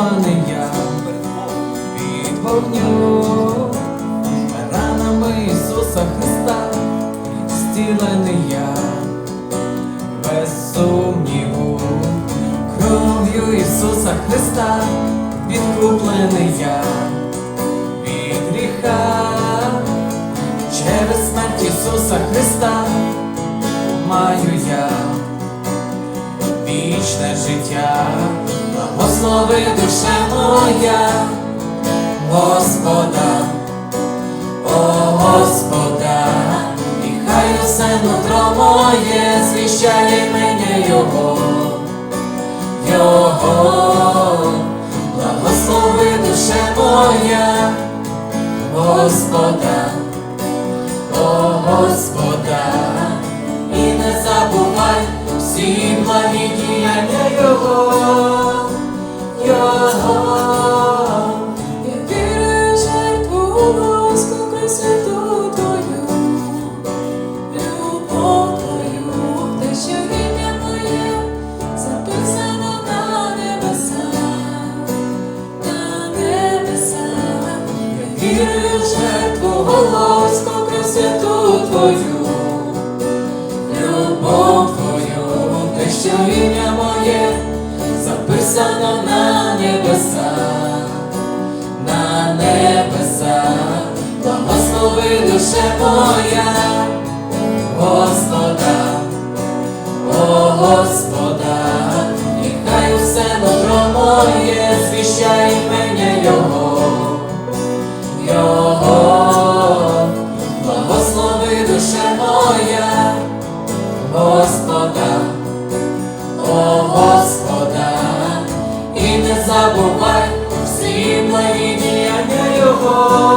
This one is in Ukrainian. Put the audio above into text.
врятований я від вогню, ранами Ісуса Христа, зцілений я без сумніву, кров'ю Ісуса Христа, відкуплений я від гріха, через смерть Ісуса Христа маю я вічне життя, благослови душе моя, Господа, о Господа, і хай усе нутро моє звіщає мене Його, Його, благослови душе моя, Господа, о Господа, і не забувай всі благі діяння Його, жертву голосну красоту твою, любов твою, те, що моє записано на небеса, на небеса, благослови душе моя, Господа, о Господа, нехай усе добро моє. душе моя, Господа, о Господа, і не забувай всі благі діяння Його.